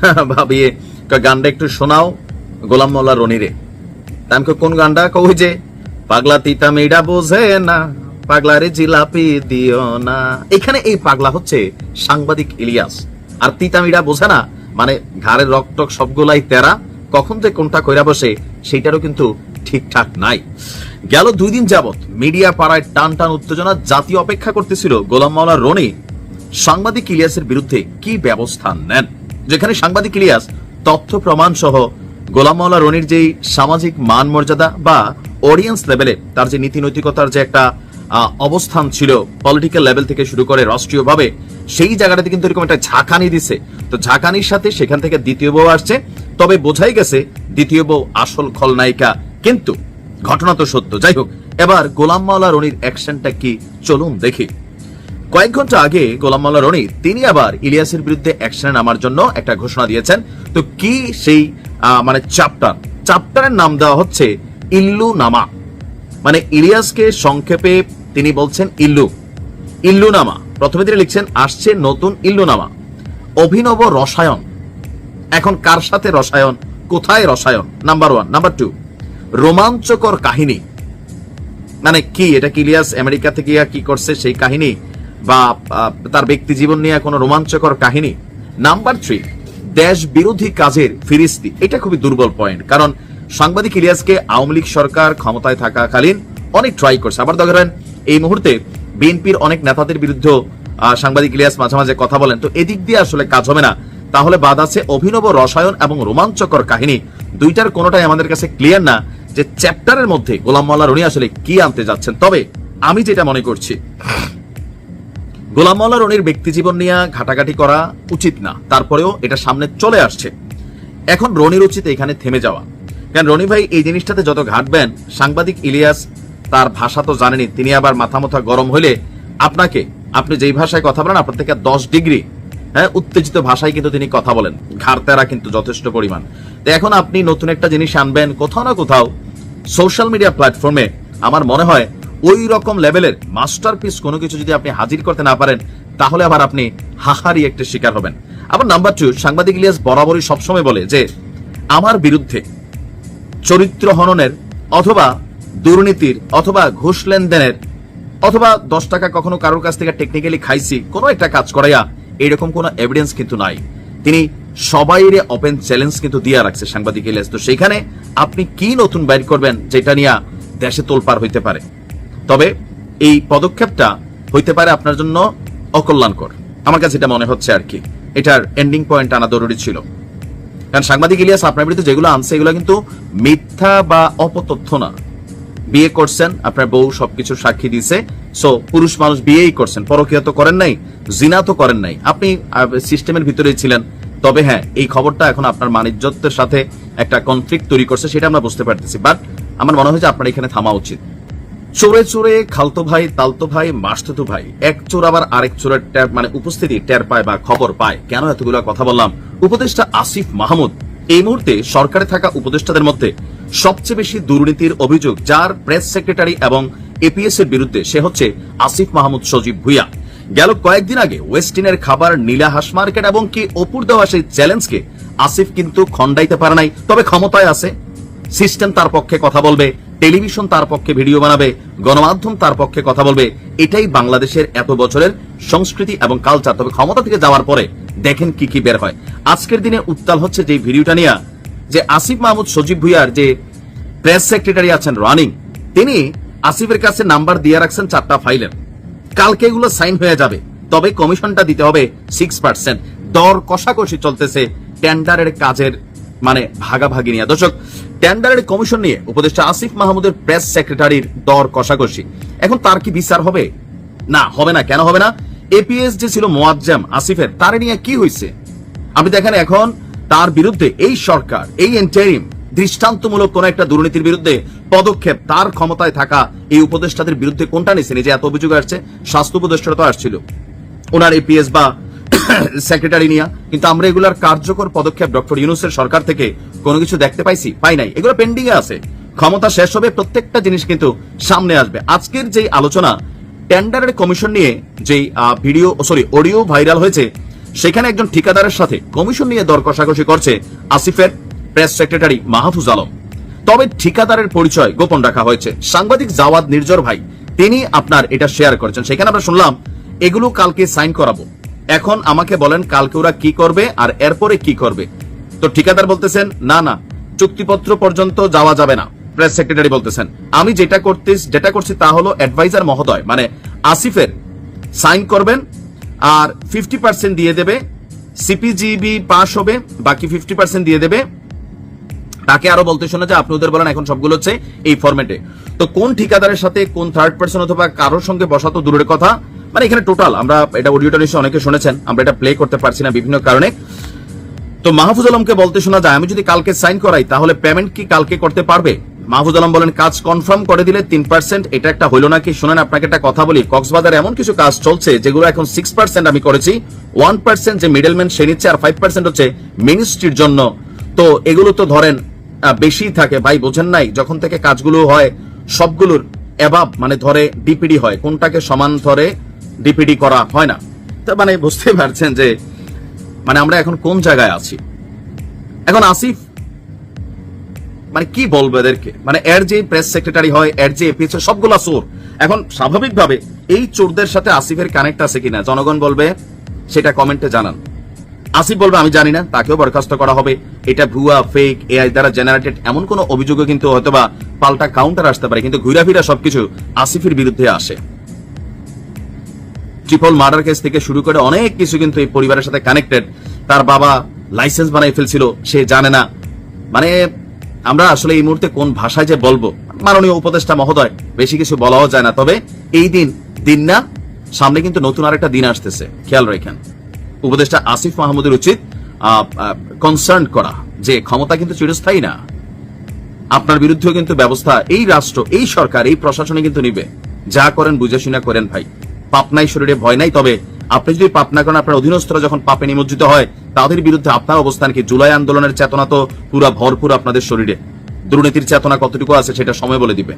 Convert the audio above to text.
ভাবিয়ে গানটা একটু শোনাও, গোলাম মোল্লা রনিরে। আমি কোন গানটা? কই যে, পাগলা তিতা মেয়েটা বোঝে না, পাগলারে জিলাপি দিও না। এখানে এই পাগলা হচ্ছে সাংবাদিক ইলিয়াস। আর তিতা তিতামিরা বোঝে না মানে ঘাড়ের রক্তক সবগুলাই তেরা, কখন যে কোনটা কইরা বসে, সেইটারও কিন্তু ঠিকঠাক নাই। গেল দুই দিন যাবত মিডিয়া পাড়ায় টান টান উত্তেজনা জাতীয় অপেক্ষা করতেছিল গোলাম মাওলা রনি। সাংবাদিক ইলিয়াসের বিরুদ্ধে কি ব্যবস্থা নেন? যেখানে সাংবাদিক ইলিয়াস, তথ্য প্রমাণ সহ গোলাম মাওলা রনির যেই সামাজিক মান মর্যাদা বা অডিয়েন্স লেভেলে তার যে নীতি নৈতিকতার যে একটা অবস্থান ছিল পলিটিক্যাল লেভেল থেকে শুরু করে রাষ্ট্রীয়ভাবে, সেই জায়গাটাতে কিন্তু এরকম একটা ঝাঁকানি দিছে। তো ঝাঁকানির সাথে সেখান থেকে দ্বিতীয় বউ আসছে। তবে বোঝাই গেছে, দ্বিতীয় বউ আসল খলনায়িকা। কিন্তু ঘটনা তো সত্য। যাই হোক, এবার গোলাম মাওলা রনির অ্যাকশনটা কি? চলুন দেখি। কয়েক ঘণ্টা আগে গোলাম মাওলা রনি, তিনি আবার ইলিয়াসের বিরুদ্ধে অ্যাকশনে নামার জন্য একটা ঘোষণা দিয়েছেন। তো কি সেই মানে চ্যাপ্টার চ্যাপ্টারের নাম দেওয়া হচ্ছে ইল্লু নামা। মানে ইলিয়াসকে সংক্ষেপে তিনি বলছেন ইল্লু। ইল্লু নামা। প্রথমে তিনি লিখছেন, আসছে নতুন ইল্লু নামা। অভিনব রসায়ন। এখন কার সাথে রসায়ন? কোথায় রসায়ন? নাম্বার ওয়ান নাম্বার টু রোমাঞ্চকর কাহিনী। মানে কি? এটা কি ইলিয়াস আমেরিকা থেকে কি করছে সেই কাহিনী? বা তার ব্যক্তি জীবন নিয়ে কোনো রোমাঞ্চকর কাহিনী? নাম্বার থ্রি দেশ বিরোধী কাজের ফিরিস্তি। এটা খুবই দুর্বল পয়েন্ট কারণ সাংবাদিক ইলিয়াসকে আওয়ামী লীগ সরকার ক্ষমতায় থাকাকালীন অনেক ট্রাই করছে। আবার ধরেন এই মুহূর্তে বিএনপির অনেক নেতাদের বিরুদ্ধে সাংবাদিক ইলিয়াস মাঝে মাঝে কথা বলেন। তো এদিক দিয়ে আসলে কাজ হবে না। তাহলে বাদ আছে অভিনব রসায়ন এবং রোমাঞ্চকর কাহিনী। দুইটার কোনোটাই আমাদের কাছে ক্লিয়ার না যে চ্যাপ্টারের মধ্যে গোলাম মোল্লা রনি আসলে কি আনতে যাচ্ছেন। তবে আমি যেটা মনে করছি গোলাম মোল্লা রনির ব্যক্তি জীবন নিয়ে ঘাটাঘাটি করা উচিত না। তারপরেও এটা সামনে চলে আসছে। এখন রনির উচিত এখানে থেমে যাওয়া। কারণ রনি ভাই এই জিনিসটাতে যত ঘাটবেন সাংবাদিক ইলিয়াস তার ভাষা তো জানেনি তিনি আবার মাথা মাথা গরম হলে আপনাকে, আপনি যেই ভাষায় কথা বলেন, আপনার থেকে দশ ডিগ্রি হ্যাঁ উত্তেজিত ভাষায় কিন্তু তিনি কথা বলেন। ঘাড়তেরা কিন্তু যথেষ্ট পরিমাণ। তো এখন আপনি নতুন একটা জিনিস আনবেন, কোথাও না কোথাও সোশ্যাল মিডিয়া প্ল্যাটফর্মে আমার মনে হয় ওই রকম লেভেলের মাস্টারপিস কোনো কিছু যদি আপনি হাজির করতে না পারেন, তাহলে আবার আপনি হাহারি একটা শিকার হবেন। আবার নাম্বার টু সাংবাদিক ইলিয়াস বরাবরই সবসময় বলে যে, আমার বিরুদ্ধে চরিত্র হননের অথবা দুর্নীতির অথবা ঘুষ লেনদেনের অথবা দশ টাকা কখনো কারোর কাছ থেকে টেকনিক্যালি খাইছি, কোনো একটা কাজ করাইয়া এরকম কোনো এভিডেন্স কিন্তু নাই। তিনি সবাইরে ওপেন চ্যালেঞ্জ কিন্তু দিয়ে রাখছে সাংবাদিক ইলিয়াস। তো সেখানে আপনি কি নতুন বাইর করবেন, যেটা নিয়ে দেশে তোলপার হইতে পারে? তবে এই পদক্ষেপটা হইতে পারে আপনার জন্য অকল্যাণকর। আমার কাছে এটা মনে হচ্ছে আর কি। এটার এন্ডিং পয়েন্ট আনা জরুরি ছিল। কারণ সাংবাদিক ইলিয়াস, আপনার বিরুদ্ধে যেগুলো আনছে, এগুলো কিন্তু মিথ্যা বা অপতথ্য না। বিয়ে করছেন, আপনার বউ সবকিছু সাক্ষী দিছে সো পুরুষ মানুষ বিয়েই করছেন। পরকীয়া তো করেন নাই, জিনা তো করেন নাই। আপনি সিস্টেমের ভিতরেই ছিলেন। তবে হ্যাঁ এই খবরটা এখন আপনার মানিজ্যত্বের সাথে একটা কনফ্লিক্ট তৈরি করছে, সেটা আমরা বুঝতে পারতেছি। বাট আমার মনে হয় যে আপনার এখানে থামা উচিত। চোরে চোরে খালতো ভাই, তালতো ভাই, মাসতুতো ভাই। এক চোর আবার আরেক চোরের ট্যার মানে উপস্থিতি টের পায় বা খবর পায়। কেন এতগুলো কথা বললাম? উপদেষ্টা আসিফ মাহমুদ, এই মুহূর্তে সরকারে থাকা উপদেষ্টাদের মধ্যে সবচেয়ে বেশি দুর্নীতির অভিযোগ যার প্রেস সেক্রেটারি এবং এপিএস এর বিরুদ্ধে, সে হচ্ছে আসিফ মাহমুদ সজীব ভুইয়া। গেল কয়েকদিন আগে ওয়েস্টিনের খাবার নীলা হাস মার্কেট এবং কি অপুর দেওয়া সেই চ্যালেঞ্জকে আসিফ কিন্তু খণ্ডাইতে পারে নাই। তবে ক্ষমতায় আছে, সিস্টেম তার পক্ষে কথা বলবে টেলিভিশন তার পক্ষে ভিডিও বানাবে, গণমাধ্যম তার পক্ষে কথা বলবে। এটাই বাংলাদেশের এত বছরের সংস্কৃতি এবং কালচার তবে ক্ষমতা থেকে যাওয়ার পরে দেখেন কি কি বের হয়। আজকের দিনে উত্তাল হচ্ছে যে ভিডিওটা নিয়ে যে আসিফ মাহমুদ, সজীব ভুইয়ার যে প্রেস সেক্রেটারি আছেন রানিং তিনি আসিফের কাছে নাম্বার দিয়ে রাখছেন চারটা ফাইলের কালকে এগুলো সাইন হয়ে যাবে। তবে কমিশনটা দিতে হবে সিক্স পার্সেন্ট দর কষাকষি চলতেছে টেন্ডারের কাজের মানে ভাগাভাগি নিয়ে। দর্শক টেন্ডারের কমিশন নিয়ে উপদেষ্টা আসিফ মাহমুদের প্রেস সেক্রেটারির দর কষাকষি। এখন তার কি বিচার হবে? না হবে না, কেন হবে না? এপিএস যে ছিল মোয়াজ্জাম আসিফের। তারে নিয়ে কি হয়েছে আপনি দেখেন এখন তার বিরুদ্ধে এই সরকার, এই এন্টারিম দৃষ্টান্তমূলক কোন একটা দুর্নীতির বিরুদ্ধে পদক্ষেপ তার ক্ষমতায় থাকা এই উপদেষ্টাদের বিরুদ্ধে কোনটা এই যে এত অভিযোগ আসছে, স্বাস্থ্য উপদেষ্টা তো আসছিল। ওনার এপিএস বা সেক্রেটারি নিয়া। কিন্তু আমরা এগুলার কার্যকর পদক্ষেপ ডক্টর ইউনুসের সরকার থেকে কোনো কিছু দেখতে পাইছি, পাই নাই। এগুলো পেন্ডিং এ আছে। ক্ষমতা শেষ হবে, প্রত্যেকটা জিনিস কিন্তু সামনে আসবে। আজকের যে আলোচনা টেন্ডারের কমিশন নিয়ে যে ভিডিও সরি অডিও ভাইরাল হয়েছে, সেখানে একজন ঠিকাদারের সাথে কমিশন নিয়ে দর কষাকষি করছে আসিফের প্রেস সেক্রেটারি মাহফুজ আলম। তবে ঠিকাদারের পরিচয় গোপন রাখা হয়েছে। সাংবাদিক জাওয়াদ নির্জর ভাই, তিনি আপনার এটা শেয়ার করেছেন। সেখানে আমরা শুনলাম, এগুলো কালকে সাইন করাবো। এখন আমাকে বলেন কালকে ওরা কি করবে আর এরপরে কি করবে। তো ঠিকাদার বলতেছেন, না না, চুক্তিপত্র পর্যন্ত যাওয়া যাবে না। প্রেস সেক্রেটারি বলতেছেন, আমি যেটা করতে, যেটা করছি তা হলো অ্যাডভাইজার মহোদয় মানে আসিফের সাইন করবেন আর ফিফটি পার্সেন্ট দিয়ে দেবে সিপিজিবি পাশ হবে, বাকি ফিফটি পার্সেন্ট দিয়ে দেবে। তাকে আরও বলতে শোনা যে আপনি ওদের বলেন, এখন সবগুলো হচ্ছে এই ফরম্যাটে তো কোন ঠিকাদারের সাথে, কোন থার্ড পার্সন অথবা কারোর সঙ্গে বসা তো দূরের কথা মানে এখানে টোটাল আমরা এটা অডিওটা নিশ্চয়ই অনেকে শুনেছেন, আমরা এটা প্লে করতে পারছি না বিভিন্ন কারণে। তো মাহফুজ আলমকে বলতে শোনা যায়, আমি যদি কালকে সাইন করাই, তাহলে পেমেন্ট কি কালকে করতে পারবে? মাহফুজ আলম বলেন, কাজ কনফার্ম করে দিলে তিন পার্সেন্ট এটা একটা হইল নাকি শুনেন, আপনাকে একটা কথা বলি, কক্সবাজার এমন কিছু কাজ চলছে, যেগুলো এখন সিক্স পার্সেন্ট আমি করেছি ওয়ান পার্সেন্ট যে মিডলম্যান সে নিচ্ছে আর ফাইভ পার্সেন্ট হচ্ছে মিনিস্ট্রির জন্য। তো এগুলো তো ধরেন বেশি থাকে, ভাই, বোঝেন নাই, যখন থেকে কাজগুলো হয়, সবগুলোর এবাব মানে ধরে ডিপিডি হয়, কোনটাকে সমান ধরে ডিপিডি করা হয় না। তো মানে বুঝতে পারছেন যে মানে আমরা এখন কোন জায়গায় আছি? এখন আসিফ মানে কি বলব এদেরকে? মানে এর যে প্রেস সেক্রেটারি হয়, এর যে এপিএস সবগুলা চোর। এখন স্বাভাবিকভাবে এই চোরদের সাথে আসিফের কানেক্ট আছে কিনা, জনগণ বলবে, সেটা কমেন্টে জানান। আসিফ বলবে, আমি জানি না, তাকেও বরখাস্ত করা হবে। এটা ভুয়া ফেক এআই দ্বারা জেনারেটেড এমন কোন অভিযোগও কিন্তু হয়তোবা পাল্টা কাউন্টার আসতে পারে, কিন্তু ঘুরা ফিরা সবকিছু আসিফের বিরুদ্ধে আসে। ট্রিপল মার্ডার কেস থেকে শুরু করে অনেক কিছু কিন্তু এই পরিবারের সাথে কানেক্টেড তার বাবা লাইসেন্স বানাই ফেলছিল, সে জানে না। মানে আমরা আসলে এই মুহূর্তে কোন ভাষায় যে বলব, মাননীয় উপদেষ্টা মহোদয়, বেশি কিছু বলাও যায় না। তবে এই দিন দিন না, সামনে কিন্তু নতুন আরেকটা দিন আসতেছে, খেয়াল রাখেন। উপদেষ্টা আসিফ মাহমুদের উচিত কনসার্ন করা যে ক্ষমতা কিন্তু চিরস্থায়ী না। আপনার বিরুদ্ধেও কিন্তু ব্যবস্থা এই রাষ্ট্র, এই সরকার, এই প্রশাসনে কিন্তু নিবে। যা করেন বুঝে শুনে করেন ভাই। পাপ নাই, শরীরে ভয় নাই। তবে আপনি যদি পাপ না করেন, আপনার অধীনস্থরা যখন পাপে নিমজ্জিত হয়, তাদের বিরুদ্ধে আপনার অবস্থান কি? জুলাই আন্দোলনের চেতনা তো পুরা ভরপুর আপনাদের শরীরে। দুর্নীতির চেতনা কতটুকু আছে, সেটা সময় বলে দিবে।